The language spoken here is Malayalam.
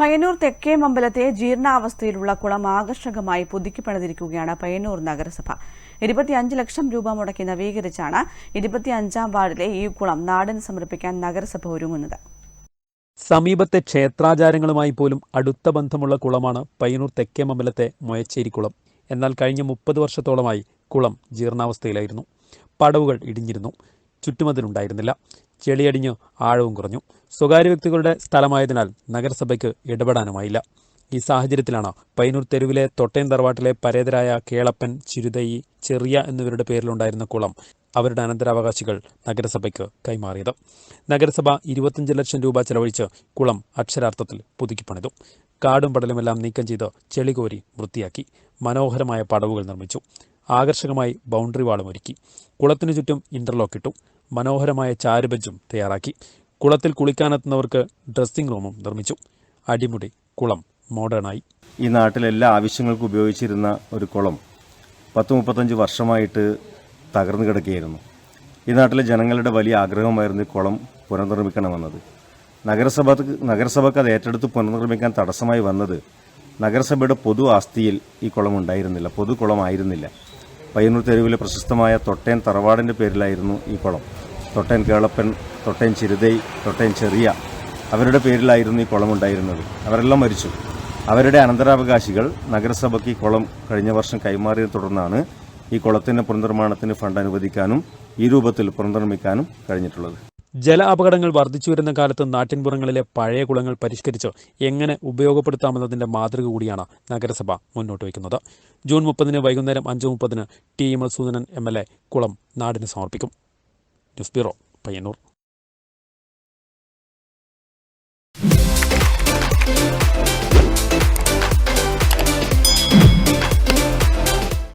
പയ്യന്നൂർ തെക്കേ മമ്പലത്തെ ജീർണാവസ്ഥയിലുള്ള കുളം ആകർഷകമായി പുതുക്കി പണിതിരിക്കുകയാണ് പയ്യന്നൂർ നഗരസഭ. ഇരുപത്തിയഞ്ച് ലക്ഷം രൂപ മുടക്കി നവീകരിച്ചാണ് ഇരുപത്തിയഞ്ചാം വാർഡിലെ ഈ കുളം നാടിന് സമർപ്പിക്കാൻ നഗരസഭ ഒരുങ്ങുന്നത്. സമീപത്തെ ക്ഷേത്രാചാരങ്ങളുമായി പോലും അടുത്ത ബന്ധമുള്ള കുളമാണ് പയ്യന്നൂർ തെക്കേ മമ്പലത്തെ മൊയച്ചേരി കുളം. എന്നാൽ കഴിഞ്ഞ മുപ്പത് വർഷത്തോളമായി കുളം ജീർണാവസ്ഥയിലായിരുന്നു. പടവുകൾ ഇടിഞ്ഞിരുന്നു. ചുറ്റുമതിലുണ്ടായിരുന്നില്ല. ചെളിയടിഞ്ഞ് ആഴവും കുറഞ്ഞു. സ്വകാര്യ വ്യക്തികളുടെ സ്ഥലമായതിനാൽ നഗരസഭയ്ക്ക് ഇടപെടാനുമായില്ല. ഈ സാഹചര്യത്തിലാണ് പൈനൂർ തെരുവിലെ തൊട്ടയം തറവാട്ടിലെ പരേതരായ കേളപ്പൻ ചിരുതയി ചെറിയ എന്നിവരുടെ പേരിലുണ്ടായിരുന്ന കുളം അവരുടെ അനന്തരാവകാശികൾ നഗരസഭയ്ക്ക് കൈമാറിയത്. നഗരസഭ ഇരുപത്തഞ്ച് ലക്ഷം രൂപ ചെലവഴിച്ച് കുളം അക്ഷരാർത്ഥത്തിൽ പുതുക്കിപ്പണിതു കാടും പടലുമെല്ലാം നീക്കം ചെയ്ത് ചെളികോരി വൃത്തിയാക്കി. മനോഹരമായ പടവുകൾ നിർമ്മിച്ചു. ആകർഷകമായി ബൗണ്ടറി വാളും ഒരുക്കി. കുളത്തിനു ചുറ്റും ഇന്റർലോക്ക് ഇട്ടു. മനോഹരമായ ചാരുബെഞ്ചും തയ്യാറാക്കി. കുളത്തിൽ കുളിക്കാനെത്തുന്നവർക്ക് ഡ്രസ്സിംഗ് റൂമും നിർമ്മിച്ചു. അടിമുടി കുളം മോഡേണായി. ഈ നാട്ടിലെ എല്ലാ ആവശ്യങ്ങൾക്കും ഉപയോഗിച്ചിരുന്ന ഒരു കുളം പത്ത് മുപ്പത്തഞ്ച് വർഷമായിട്ട് തകർന്നു കിടക്കുകയായിരുന്നു. ഈ നാട്ടിലെ ജനങ്ങളുടെ വലിയ ആഗ്രഹമായിരുന്നു ഈ കുളം പുനർനിർമ്മിക്കണമെന്നത്. നഗരസഭ നഗരസഭക്ക് അത് ഏറ്റെടുത്ത് പുനർനിർമ്മിക്കാൻ തടസ്സമായി വന്നത് നഗരസഭയുടെ പൊതു ആസ്തിയിൽ ഈ കുളം ഉണ്ടായിരുന്നില്ല പൊതു കുളമായിരുന്നില്ല. പയ്യന്നൂർ തെരുവിലെ പ്രശസ്തമായ തൊട്ടേൻ തറവാടിന്റെ പേരിലായിരുന്നു ഈ കുളം. തൊട്ടേൻ കേളപ്പൻ തൊട്ടേൻ ചിരുതൈ തൊട്ടേൻ ചെറിയ അവരുടെ പേരിലായിരുന്നു ഈ കുളം ഉണ്ടായിരുന്നത്. അവരെല്ലാം മരിച്ചു. അവരുടെ അനന്തരാവകാശികൾ നഗരസഭയ്ക്ക് ഈ കുളം കഴിഞ്ഞ വർഷം കൈമാറിയതിനെ തുടർന്നാണ് ഈ കുളത്തിന്റെ പുനർനിർമ്മാണത്തിന് ഫണ്ട് അനുവദിക്കാനും ഈ രൂപത്തിൽ പുനർനിർമ്മിക്കാനും കഴിഞ്ഞിട്ടുള്ളത്. ജല അപകടങ്ങൾ വർദ്ധിച്ചു വരുന്ന കാലത്ത് നാട്ടിൻപുറങ്ങളിലെ പഴയ കുളങ്ങൾ പരിഷ്കരിച്ച് എങ്ങനെ ഉപയോഗപ്പെടുത്താമെന്നതിന്റെ മാതൃക കൂടിയാണ് നഗരസഭ മുന്നോട്ട് വയ്ക്കുന്നത്. ജൂൺ മുപ്പതിന് വൈകുന്നേരം അഞ്ച് മുപ്പതിന് T Madhusoodanan M L A കുളം നാടിന് സമർപ്പിക്കും. News bureau Payyanur.